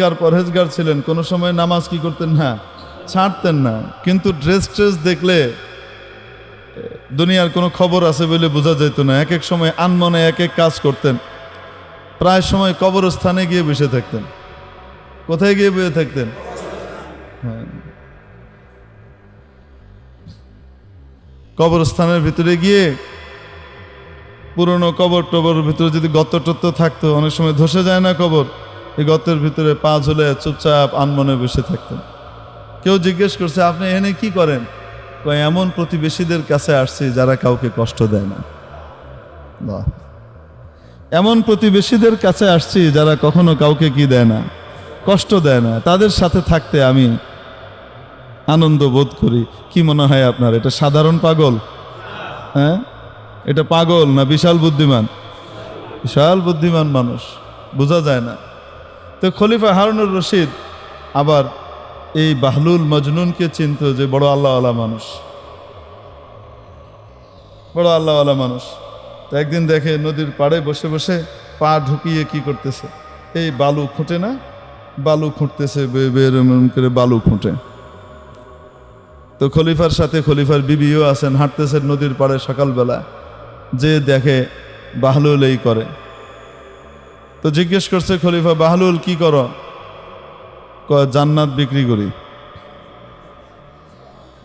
চমৎকার পরহেজগার ছিলেন, কোনো সময় নামাজ কি করতেন? না, ছাড়তেন না। কিন্তু ড্রেস ট্রেস দেখলে দুনিয়ার কোনো খবর আছে বলে বোঝা যেত না। এক এক সময় আনমনে এক এক কাজ করতেন। প্রায় সময় কবরস্থানে গিয়ে বসে থাকতেন। কোথায় গিয়ে বসে থাকতেন? হ্যাঁ। কবরস্থানের ভিতরে গিয়ে পুরনো কবর টবরের ভিতরে যদি গর্ত টত্ত থাকতো, অনেক সময় ধসে যায় না কবর। এই গর্তের ভিতরে পা ঝুলে চুপচাপ আনমনে বসে থাকতেন। কেউ জিজ্ঞেস করছে, আপনি এনে কি করেন? এমন প্রতিবেশীদের কাছে আসছি যারা কাউকে কষ্ট দেয় না। এমন প্রতিবেশীদের কাছে আসছি যারা কখনো কাউকে কি দেয় না, কষ্ট দেয় না। তাদের সাথে থাকতে আমি আনন্দ বোধ করি। কি মনে হয় আপনার, এটা সাধারণ পাগল? হ্যাঁ? এটা পাগল না বিশাল বুদ্ধিমান? বিশাল বুদ্ধিমান মানুষ, বোঝা যায় না। তো খলিফা হারুনুর রশিদ আবার এই বাহলুল মজনুনকে চিনত যে বড় আল্লাহওয়ালা মানুষ। বড় আল্লাহওয়ালা মানুষ। তো একদিন দেখে নদীর পাড়ে বসে বসে পা ঢুকিয়ে কি করতেছে? এই বালু খুঁটে না? বালু খুঁটতেছে এরম করে বালু খুঁটে। তো খলিফার সাথে খলিফার বিবিও আছেন, হাঁটতেছেন নদীর পাড়ে সকালবেলা। যে দেখে বাহলুল এই করে। তো জিজ্ঞেস করছে, খলিফা বাহলুল, কি করো? জান্নাত বিক্রি করি।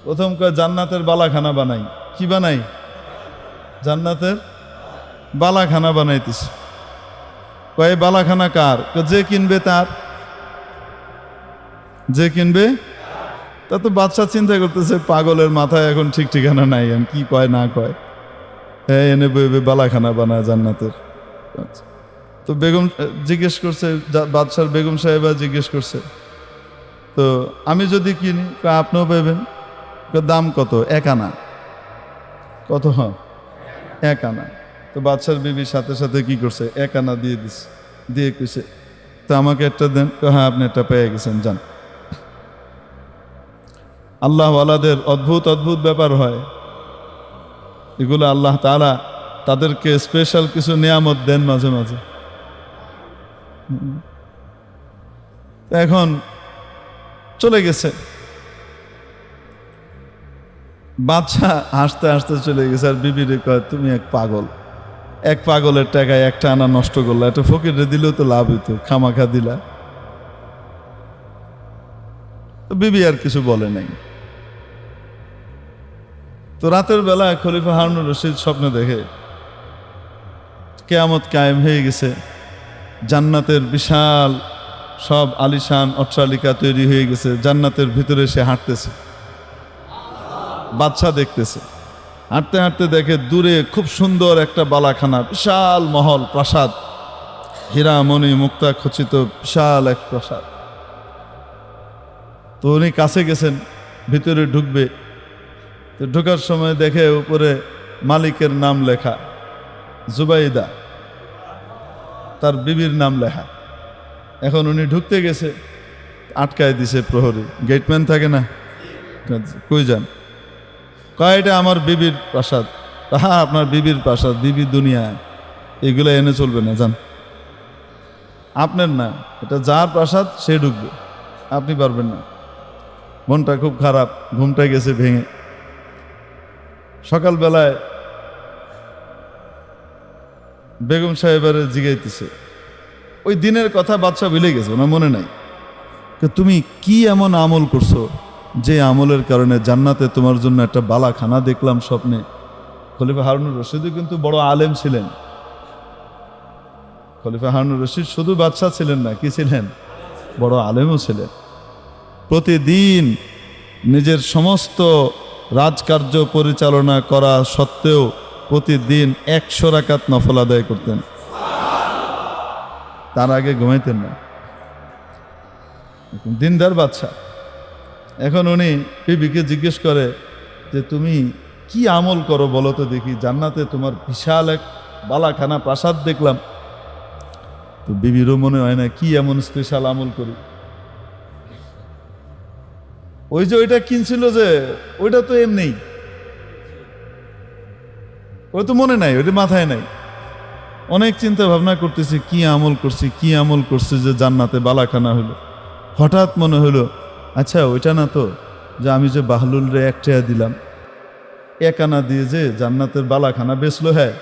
প্রথম কয়, জান্নাতের বালাখানা বানাই। কি বানাই? জান্নাতের বালাখানা বানাইতেছে। কয় বালাখানা কার? যে কিনবে তার। যে কিনবে? তা তো বাচ্চা চিন্তা করতেছে, পাগলের মাথায় এখন ঠিক ঠিকানা নাই কি কয়, না কয়? হ্যাঁ এনে বইবে বালাখানা বানায় জান্নাতের। আচ্ছা। তো বেগম জিজ্ঞেস করছে বাদশার বেগম সাহেবা জিজ্ঞেস করছে। তো আমি যদি কিনি আপনিও পাইবেন? দাম কত? এক আনা। কত? হ এক আনা। তো বাদশার বিবির সাথে সাথে কি করছে? এক আনা দিয়ে দিস, দিয়ে কইছে, তো আমাকে একটা দেন। হ্যাঁ আপনি একটা পেয়ে গেছেন, যান। আল্লাহওয়ালাদের অদ্ভুত অদ্ভুত ব্যাপার হয়। এগুলো আল্লাহ তারা তাদেরকে স্পেশাল কিছু নিয়ামত দেন মাঝে মাঝে। এখন চলে গেছে। বাচ্চা হাসতে হাসতে চলে গেছে আর বিবিরে কয়, তুমি এক পাগল। এক পাগলের টাকায় একটা আনা নষ্ট করলা। একটা ফকিরে দিলেও তো লাভ হইতো, খামাখা দিলা। বিবি আর কিছু বলে নাই। তো রাতের বেলা খলিফা হারুনুর রশিদ স্বপ্ন দেখে, কেয়ামত কায়েম হয়ে গেছে। জান্নাতের বিশাল সব আলিশান অট্টালিকা তৈরি হয়ে গেছে। জান্নাতের ভিতরে সে হাঁটতেছে। বাচ্চা দেখতেছে। হাঁটতে হাঁটতে দেখে দূরে খুব সুন্দর একটা বালাখানা, বিশাল মহল, প্রাসাদ। হীরামণি মুক্তা খচিত বিশাল এক প্রাসাদ। তো উনি কাছে গেছেন, ভিতরে ঢুকবে। তো ঢোকার সময় দেখে উপরে মালিকের নাম লেখা, জুবাইদা। তার বিবির নাম লেখা। এখন উনি ঢুকতে গেছে, আটকায় দিছে প্রহরী। গেটম্যান থাকে না? কই যান? কয়, এটা আমার বিবির প্রাসাদ। হ্যাঁ আপনার বিবির প্রাসাদ, বিবি দুনিয়া। এগুলো এনে চলবে না, যান। আপনার না, এটা যার প্রাসাদ, সে ঢুকবে। আপনি পারবেন না। মনটা খুব খারাপ, ঘুমটা গেছে ভেঙে। সকালবেলায় বেগম সাহেবের জিগাইতেছে। ওই দিনের কথা বাদশাহ ভুলে গেছে, ওনার মনে নাই। তুমি কি এমন আমল করছ যে আমলের কারণে জান্নাতে তোমার জন্য একটা বালাখানা দেখলাম স্বপ্নে? খলিফা হারুনুর রশিদও কিন্তু বড় আলেম ছিলেন। খলিফা হারুনুর রশিদ শুধু বাদশাহ ছিলেন না, কি ছিলেন? বড় আলেমও ছিলেন। প্রতিদিন নিজের সমস্ত রাজকার্য পরিচালনা করা সত্ত্বেও প্রতিদিন একশো রাকাত নফল আদায় করতেন। তার আগে ঘুমাইতেন না। দিনদার বাচ্চা এখন উনি বিবিকে জিজ্ঞেস করে যে, তুমি কি আমল করো বলো তো দেখি? জান্নাতে তোমার বিশাল এক বালাখানা প্রাসাদ দেখলাম। তো বিবিরও মনে হয় না, কি এমন স্পেশাল আমল করি? ওই যে ওইটা কিনছিল যে, ওইটা তো এমনি ওই তো মনে নাই ওইটা মাথায় নাই। অনেক চিন্তা ভাবনা করতেছি, কি আমল করছি, কি আমল করছি যে জান্নাতে বালাখানা হলো। হঠাৎ মনে হলো আচ্ছা ওইটা না তো, যে আমি যে বাহলুল রে দিলাম। এক আনা দিয়ে যে জান্নাতের বালাখানা বেচলো হ্যাঁ।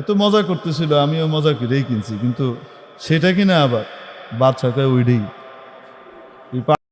এত মজা করতেছিল, আমিও মজা করেই কিনছি, কিন্তু সেটা কিনা আবার? বাচ্চাকে ওইটাই